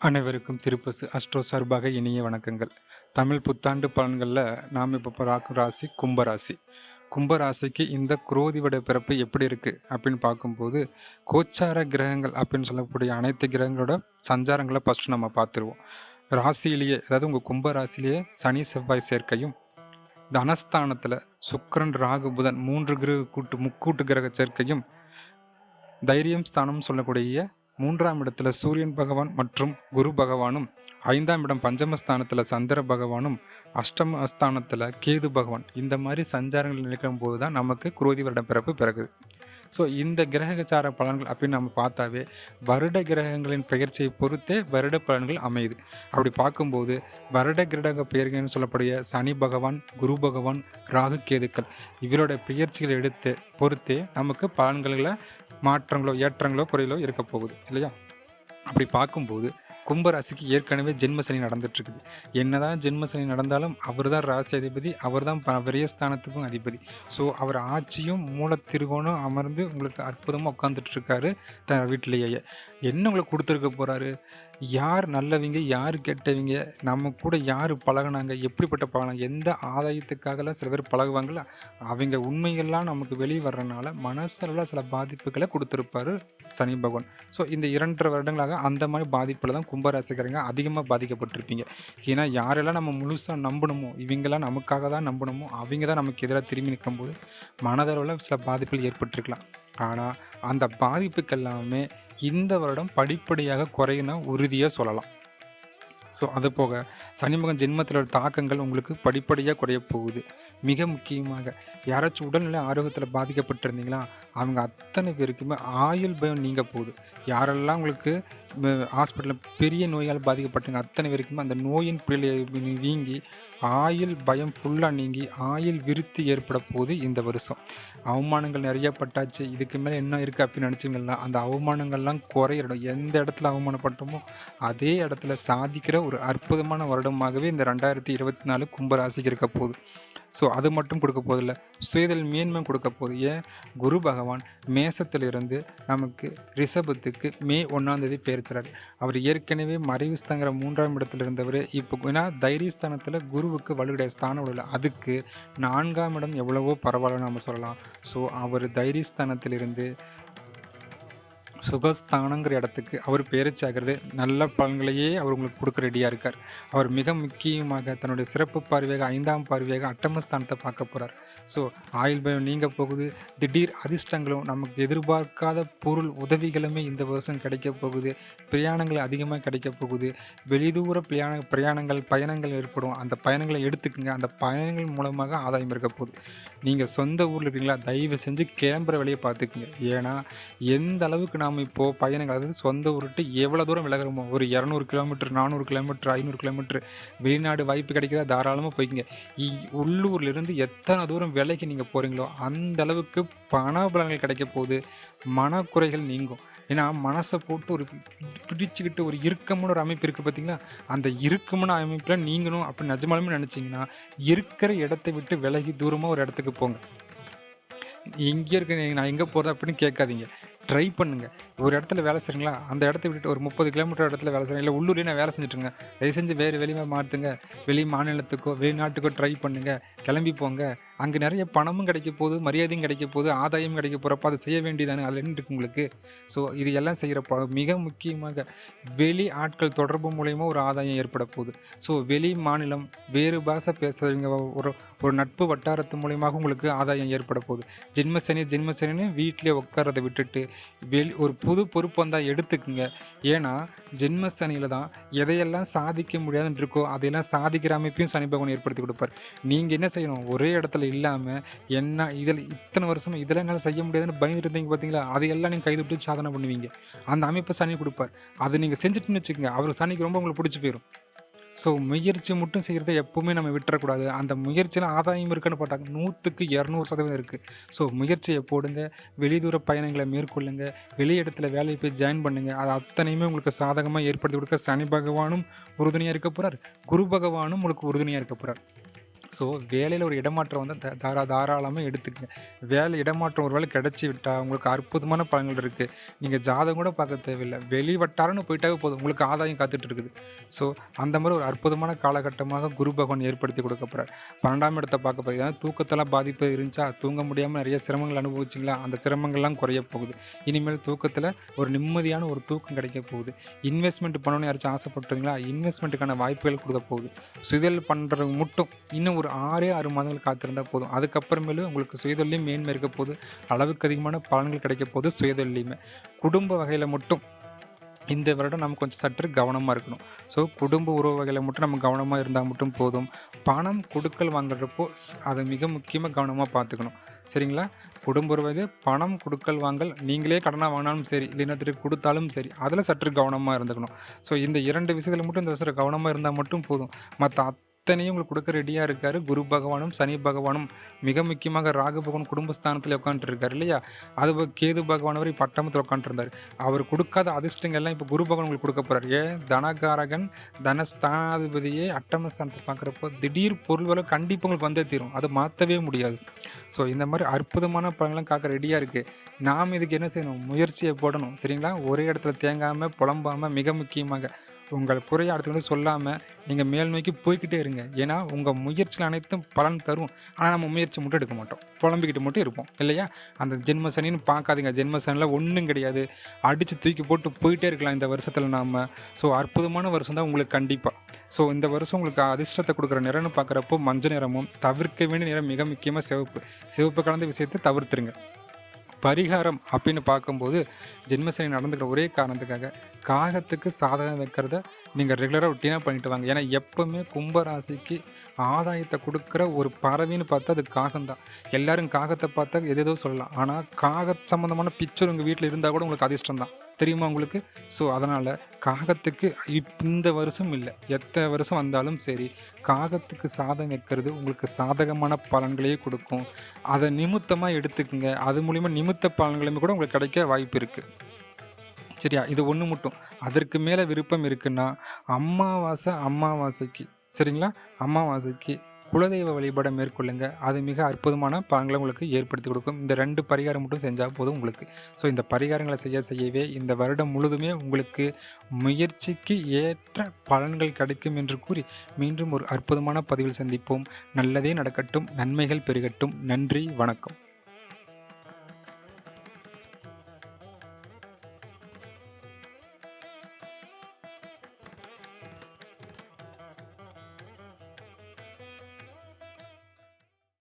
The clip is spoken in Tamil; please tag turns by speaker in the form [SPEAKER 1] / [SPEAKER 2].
[SPEAKER 1] அனைவருக்கும் திருப்பசு அஸ்ட்ரோ சார்பாக இனிய வணக்கங்கள். தமிழ் புத்தாண்டு பலன்களில் நாம் இப்போ பார்க்கும் ராசி கும்பராசி கும்பராசிக்கு இந்த குரோதிவட பிறப்பு எப்படி இருக்குது அப்படின்னு பார்க்கும்போது கோச்சார கிரகங்கள் அப்படின்னு சொல்லக்கூடிய அனைத்து கிரகங்களோட சஞ்சாரங்களை ஃபஸ்ட்டு நம்ம பார்த்துருவோம். ராசியிலேயே அதாவது உங்கள் கும்பராசிலேயே சனி செவ்வாய் சேர்க்கையும் தனஸ்தானத்தில் சுக்கரன் ராகு புதன் மூன்று கிரக கூட்டு முக்கூட்டு கிரக சேர்க்கையும் தைரியம் ஸ்தானம் சொல்லக்கூடிய மூன்றாம் இடத்துல சூரியன் பகவான் மற்றும் குரு பகவானும் ஐந்தாம் இடம் பஞ்சமஸ்தானத்தில் சந்திர பகவானும் அஷ்டம ஸ்தானத்தில் கேது பகவான். இந்த மாதிரி சஞ்சாரங்கள் நினைக்கும் போது தான் நமக்கு குரோதி வருடம் பிறப்பு பிறகுது. ஸோ இந்த கிரகச்சார பலன்கள் அப்படின்னு நம்ம பார்த்தாவே வருட கிரகங்களின் பெயர்ச்சியை பொறுத்தே வருட பலன்கள் அமையுது. அப்படி பார்க்கும்போது வருட கிரக பெயர்கள்னு சொல்லக்கூடிய சனி பகவான் குரு பகவான் ராகு கேதுக்கள் இவரோட பெயர்ச்சிகளை எடுத்து பொறுத்தே நமக்கு பலன்களில் மாற்றங்களோ ஏற்றங்களோ குறையிலோ இருக்க போகுது இல்லையா? அப்படி பார்க்கும்போது கும்பராசிக்கு ஏற்கனவே ஜென்மசனி நடந்துட்டுருக்குது. என்னதான் ஜென்மசனி நடந்தாலும் அவர் தான் ராசி அதிபதி அவர் தான் விரயஸ்தானத்துக்கும் அதிபதி. ஸோ அவர் ஆட்சியும் மூலத்திருகோணும் அமர்ந்து உங்களுக்கு அற்புதமாக உட்காந்துட்டு இருக்காரு த வீட்டிலேயே. என்ன உங்களை கொடுத்துருக்க போகிறாரு யார் நல்லவங்க யார் கெட்டவங்க? நம்ம கூட யார் பழகுனாங்க? எப்படிப்பட்ட பழகினாங்க? எந்த ஆதாயத்துக்காகலாம் சில பேர் பழகுவாங்களோ? அவங்க உண்மைகள்லாம் நமக்கு வெளியே வர்றதுனால மனசெல்லாம் சில பாதிப்புகளை கொடுத்துருப்பாரு சனி பகவான். ஸோ இந்த இரண்டரை வருடங்களாக அந்த மாதிரி பாதிப்பில் தான் கும்பராசிக்காரங்க அதிகமாக பாதிக்கப்பட்டிருப்பீங்க. ஏன்னா யாரெல்லாம் நம்ம முழுசாக நம்பணுமோ இவங்கெல்லாம் நமக்காக தான் நம்பணுமோ அவங்க தான் நமக்கு எதிராக திரும்பி நிற்கும்போது மனதளவில் சில பாதிப்புகள் ஏற்பட்டிருக்கலாம். ஆனால் அந்த பாதிப்புக்கு எல்லாமே இந்த வருடம் படிப்படியாக குறையினா உறுதியாக சொல்லலாம். ஸோ அது போக சனிமகன் ஜென்மத்தில் தாக்கங்கள் உங்களுக்கு படிப்படியாக குறைய போகுது. மிக முக்கியமாக. யாராச்சும் உடல்நிலை ஆரோக்கியத்தில் பாதிக்கப்பட்டிருந்தீங்களா? அவங்க அத்தனை பேருக்குமே ஆயுள் பயம் நீங்க போகுது. யாரெல்லாம் உங்களுக்கு ஹாஸ்பிட்டலில் பெரிய நோயால் பாதிக்கப்பட்டீங்க அத்தனை பேருக்குமே அந்த நோயின் புயலை நீங்கி ஆயுள் பயம் ஃபுல்லாக நீங்கி ஆயுள் விருத்தி ஏற்பட போகுது இந்த வருஷம். அவமானங்கள் நிறைய பட்டாச்சு. இதுக்கு மேலே என்ன இருக்குது அப்படின்னு நினச்சிங்கன்னா அந்த அவமானங்கள்லாம் குறையிடும் எந்த இடத்துல அவமானப்பட்டோமோ அதே இடத்துல சாதிக்கிற ஒரு அற்புதமான வருடமாகவே இந்த ரெண்டாயிரத்தி இருபத்தி நாலு கும்பராசிக்கு இருக்க போகுது. ஸோ அது மட்டும் கொடுக்க போதில்ல சுயதல் மேன்மை கொடுக்க போது ஏன் குரு பகவான் மேசத்திலிருந்து நமக்கு ரிஷபத்துக்கு மே ஒன்றாந்தேதி பேரிச்சார் அவர் ஏற்கனவே மறைவுஸ்தங்கிற மூன்றாம் இடத்துல இருந்தவர். இப்போ ஏன்னா தைரியஸ்தானத்தில் குருவுக்கு வலுடைய ஸ்தானம் உள்ள அதுக்கு நான்காம் இடம் எவ்வளவோ பரவாயில்லன்னு நம்ம சொல்லலாம். ஸோ அவர் தைரியஸ்தானத்திலிருந்து சுகஸ்தானங்கிற இடத்துக்கு அவர் பேரச்சாகிறது நல்ல பலன்களையே அவர் உங்களுக்கு கொடுக்க ரெடியாக இருக்கார். அவர் மிக முக்கியமாக தன்னுடைய சிறப்பு பார்வையாக ஐந்தாம் பார்வையாக அட்டமஸ்தானத்தை பார்க்க போகிறார் ஸோ ஆயுள் பயம் நீங்க போகுது. திடீர் அதிர்ஷ்டங்களும் நமக்கு எதிர்பார்க்காத பொருள் உதவிகளுமே இந்த வருஷம் கிடைக்க போகுது. பிரயாணங்கள் அதிகமாக கிடைக்க போகுது. வெளிதூர பிரயாண பிரயாணங்கள் பயணங்கள் ஏற்படும். அந்த பயணங்களை எடுத்துக்கோங்க. அந்த பயணங்கள் மூலமாக ஆதாயம் இருக்க போகுது. நீங்கள் சொந்த ஊரில் இருக்கீங்களா? தயவு செஞ்சு கிளம்புற வழியை பார்த்துக்குங்க. ஏன்னா எந்த அளவுக்கு நாம் இப்போது பயணங்கள் அதாவது சொந்த ஊருட்டு எவ்வளோ தூரம் விலகிறோமோ ஒரு இரநூறு கிலோமீட்டர் நானூறு கிலோமீட்டர் ஐநூறு கிலோமீட்டர் வெளிநாடு வாய்ப்பு கிடைக்கிறதா தாராளமாக போய்க்குங்க. உள்ளூர்லேருந்து எத்தனை தூரம் விலைக்கு நீங்கள் போகிறீங்களோ அந்த அளவுக்கு பண பலங்கள் கிடைக்க போகுது. மனக்குறைகள் நீங்கும். ஏன்னா மனசை போட்டு ஒரு பிடிச்சிக்கிட்டு ஒரு இறுக்கமான ஒரு அமைப்பு இருக்குது பார்த்தீங்களா? அந்த இறுக்கமான அமைப்பில் நீங்களும் அப்படி நிஜமாலுமே நினச்சிங்கன்னா இருக்கிற இடத்த விட்டு விலகி தூரமாக ஒரு இடத்துக்கு போங்க. எங்கே இருக்க நான் எங்கே போகிறது அப்படின்னு கேட்காதீங்க. ட்ரை பண்ணுங்கள் ஒரு இடத்துல வேலை செய்கிறீங்களா அந்த இடத்த விட்டுட்டு ஒரு முப்பது கிலோமீட்டர் இடத்துல வேலை செய்யுங்க இல்லை உள்ளூர்லேயே நான் வேலை செஞ்சுட்டுருங்க. தயவு செஞ்சு வேறு வெளியே மாற்றுங்க வெளி மாநிலத்துக்கோ வெளிநாட்டுக்கோ ட்ரை பண்ணுங்கள் கிளம்பி போங்க. அங்கே நிறைய பணமும் கிடைக்க போகுது மரியாதையும் கிடைக்க போகுது ஆதாயம் கிடைக்க போகிறப்ப அதை செய்ய வேண்டியதானே அதில் இருக்கு உங்களுக்கு? ஸோ இது எல்லாம் செய்கிறப்ப மிக முக்கியமாக வெளி ஆட்கள் தொடர்பு மூலயமா ஒரு ஆதாயம் ஏற்பட போகுது. ஸோ வெளி மாநிலம் வேறு பாஷை பேசுகிறவங்க ஒரு ஒரு நட்பு வட்டாரத்து மூலயமாக உங்களுக்கு ஆதாயம் ஏற்பட போகுது. ஜென்மசனி ஜென்மசனின்னு வீட்டிலே உட்காரதை விட்டுட்டு வெளி ஒரு புது பொறுப்பு வந்தால் எடுத்துக்குங்க. ஏன்னா ஜென்மசனியில் தான் எதையெல்லாம் சாதிக்க முடியாதுன்னு இருக்கோ அதையெல்லாம் சாதிக்கிற அமைப்பையும் சனி பகவான் ஏற்படுத்தி கொடுப்பார். நீங்கள் என்ன செய்யணும்? ஒரே இடத்துல இல்லாமல் என்ன இதில் இத்தனை வருஷமாக இதெல்லாம் என்னால் செய்ய முடியாதுன்னு பயந்துட்டு இருந்தீங்க பார்த்தீங்களா அதையெல்லாம் நீங்கள் கைதுட்டு சாதனை பண்ணுவீங்க. அந்த அமைப்பை சனி கொடுப்பார். அதை நீங்கள் செஞ்சுட்டுன்னு வச்சுக்கோங்க. அவர் சனிக்கு ரொம்ப உங்களுக்கு பிடிச்சி போயிடும் ஸோ முயற்சி மட்டும் செய்கிறத எப்போவுமே நம்ம விட்டுறக்கூடாது. அந்த முயற்சியில் ஆதாயம் இருக்குன்னு பார்த்தாங்க நூற்றுக்கு இரநூறு சதவீதம் இருக்குது ஸோ முயற்சியை போடுங்க. வெளிதூர பயணங்களை மேற்கொள்ளுங்க. வெளி இடத்துல வேலையை போய் ஜாயின் பண்ணுங்கள் அது அத்தனையுமே உங்களுக்கு சாதகமாக ஏற்படுத்தி கொடுக்க சனி பகவானும் உறுதுணையாக இருக்க போகிறார் குரு பகவானும் உங்களுக்கு உறுதுணையாக இருக்க போகிறார் ஸோ வேலையில் ஒரு இடமாற்றம் வந்து த தாரா தாராளமாக எடுத்துக்கங்க. வேலை இடமாற்றம் ஒரு வேலை கிடச்சி விட்டால் உங்களுக்கு அற்புதமான பலன்கள் இருக்குது நீங்கள் ஜாதகம் கூட பார்க்க தேவையில்லை. வெளி வட்டாரம்னு போயிட்டாவே போதும். உங்களுக்கு ஆதாயம் காத்துட்டு இருக்குது. ஸோ அந்த மாதிரி ஒரு அற்புதமான காலகட்டமாக குரு பகவான் ஏற்படுத்தி கொடுக்க போகிறார் பன்னெண்டாம் இடத்தை பார்க்க போகிறீங்க தூக்கத்தெல்லாம் பாதிப்பு இருந்துச்சா தூங்க முடியாமல் நிறைய சிரமங்கள் அனுபவிச்சிங்களா அந்த சிரமங்கள்லாம் குறைய போகுது. இனிமேல் தூக்கத்தில் ஒரு நிம்மதியான ஒரு தூக்கம் கிடைக்க போகுது. இன்வெஸ்ட்மெண்ட் பண்ணணும்னு யாராச்சும் ஆசைப்பட்டீங்களா இன்வெஸ்ட்மெண்ட்டுக்கான வாய்ப்புகள் கொடுக்க போகுது. சுதல் பண்ணுறது மட்டும் இன்னும் ஒரு ஆறே ஆறு மாதங்கள் காத்திருந்தால் போதும். அதுக்கப்புறமேலு உங்களுக்கு சுயதொழிலையும் மேன்மை இருக்க போது அளவுக்கு அதிகமான பலன்கள் கிடைக்க போது சுயதொழிலையுமே குடும்ப வகையில் மட்டும் இந்த வருடம் நம்ம கொஞ்சம் சற்று கவனமாக இருக்கணும். ஸோ குடும்ப உறவு வகையில் மட்டும் நம்ம கவனமாக இருந்தால் மட்டும் போதும். பணம் கொடுக்கல் வாங்குறப்போ அதை மிக முக்கியமாக கவனமாக பார்த்துக்கணும். சரிங்களா? குடும்ப உறவுக்கு பணம் கொடுக்கல் வாங்கல் நீங்களே கடனாக வாங்கினாலும் சரி இல்லைன்னா திருப்பி கொடுத்தாலும் சரி அதில் சற்று கவனமாக இருந்துக்கணும். ஸோ இந்த இரண்டு விஷயத்தில் மட்டும் இந்த வருஷம் கவனமாக இருந்தால் மட்டும் போதும். மற்ற அத்தனையும் உங்களுக்கு கொடுக்க ரெடியாக இருக்கார். குரு பகவானும் சனி பகவானும் மிக முக்கியமாக ராகு பகவான் குடும்பஸ்தானத்தில் உட்காந்துட்டு இல்லையா? அது கேது பகவான் வரை பட்டமத்தில் உட்காந்துருந்தார் அவர் கொடுக்காத அதிர்ஷ்டங்கள்லாம் இப்போ குரு பகவான் உங்களுக்கு கொடுக்க போகிறார் ஏன் தனகாரகன் தனஸ்தானாதிபதியை அட்டமஸ்தானத்தை பார்க்குறப்போ திடீர் பொருள் வரை கண்டிப்பாக உங்களுக்கு வந்தே தீரும். அதை மாற்றவே முடியாது. ஸோ இந்த மாதிரி அற்புதமான பழங்கள்லாம் காக்க ரெடியாக இருக்குது நாம் இதுக்கு என்ன செய்யணும்? முயற்சியை போடணும். சரிங்களா? ஒரே இடத்துல தேங்காமல் புலம்பாமல் மிக முக்கியமாக உங்கள் குறைய அடுத்தவங்களுக்கு சொல்லாமல் நீங்கள் மேல் நோக்கி போய்கிட்டே இருங்க. ஏன்னா உங்கள் முயற்சிகள் அனைத்தும் பலன் தரும். ஆனால் நம்ம முயற்சி மட்டும் எடுக்க மாட்டோம். புலம்பிக்கிட்டு மட்டும் இருப்போம். இல்லையா? அந்த ஜென்மசனின்னு பார்க்காதீங்க. ஜென்மசனில் ஒன்றும் கிடையாது. அடித்து தூக்கி போட்டு போயிட்டே இருக்கலாம் இந்த வருஷத்தில் நாம். ஸோ அற்புதமான வருஷம் தான் உங்களுக்கு கண்டிப்பாக ஸோ இந்த வருஷம் உங்களுக்கு அதிர்ஷ்டத்தை கொடுக்குற நிறம்னு பார்க்குறப்போ மஞ்சள் நிறமும் தவிர்க்க வேண்டிய நிறம் மிக முக்கியமாக சிவப்பு. சிவப்பு கலந்த விஷயத்தை தவிர்த்துருங்க. பரிகாரம் அப்படின்னு பார்க்கும்போது ஜென்மசனி நடந்துக்கிற ஒரே காரணத்துக்காக காகத்துக்கு சாதகம் வைக்கிறத நீங்கள் ரெகுலராக ரொட்டீனாக பண்ணிட்டு வாங்க. ஏன்னா எப்போவுமே கும்பராசிக்கு ஆதாயத்தை கொடுக்குற ஒரு பறவைன்னு பார்த்தா அது காகம்தான். எல்லாரும் காகத்தை பார்த்தா எதேதோ சொல்லலாம். ஆனால் காக சம்மந்தமான பிக்சர் உங்கள் வீட்டில் இருந்தால் கூட உங்களுக்கு அதிர்ஷ்டம் தான் தெரியுமா உங்களுக்கு? ஸோ அதனால் காகத்துக்கு இப் இந்த வருஷம் இல்லை. எத்தனை வருஷம் வந்தாலும் சரி காகத்துக்கு சாதம் வைக்கிறது உங்களுக்கு சாதகமான பலன்களையே கொடுக்கும். அதை நிமித்தமாக எடுத்துக்கங்க. அது மூலிமா நிமித்த பலன்களுமே கூட உங்களுக்கு கிடைக்க வாய்ப்பு இருக்குது சரியா? இது ஒன்று மட்டும். அதற்கு மேலே விருப்பம் இருக்குன்னா அமாவாசை அமாவாசைக்கு. சரிங்களா? அமாவாசைக்கு குலதெய்வ வழிபாடை மேற்கொள்ளுங்க. அது மிக அற்புதமான பலன்களை உங்களுக்கு ஏற்படுத்தி கொடுக்கும். இந்த ரெண்டு பரிகாரம் மட்டும் செஞ்சால் போதும் உங்களுக்கு. ஸோ இந்த பரிகாரங்களை செய்ய செய்யவே இந்த வருடம் முழுதுமே உங்களுக்கு முயற்சிக்கு ஏற்ற பலன்கள் கிடைக்கும் என்று கூறி மீண்டும் ஒரு அற்புதமான பதிவில் சந்திப்போம். நல்லதே நடக்கட்டும். நன்மைகள் பெருகட்டும். நன்றி. வணக்கம்.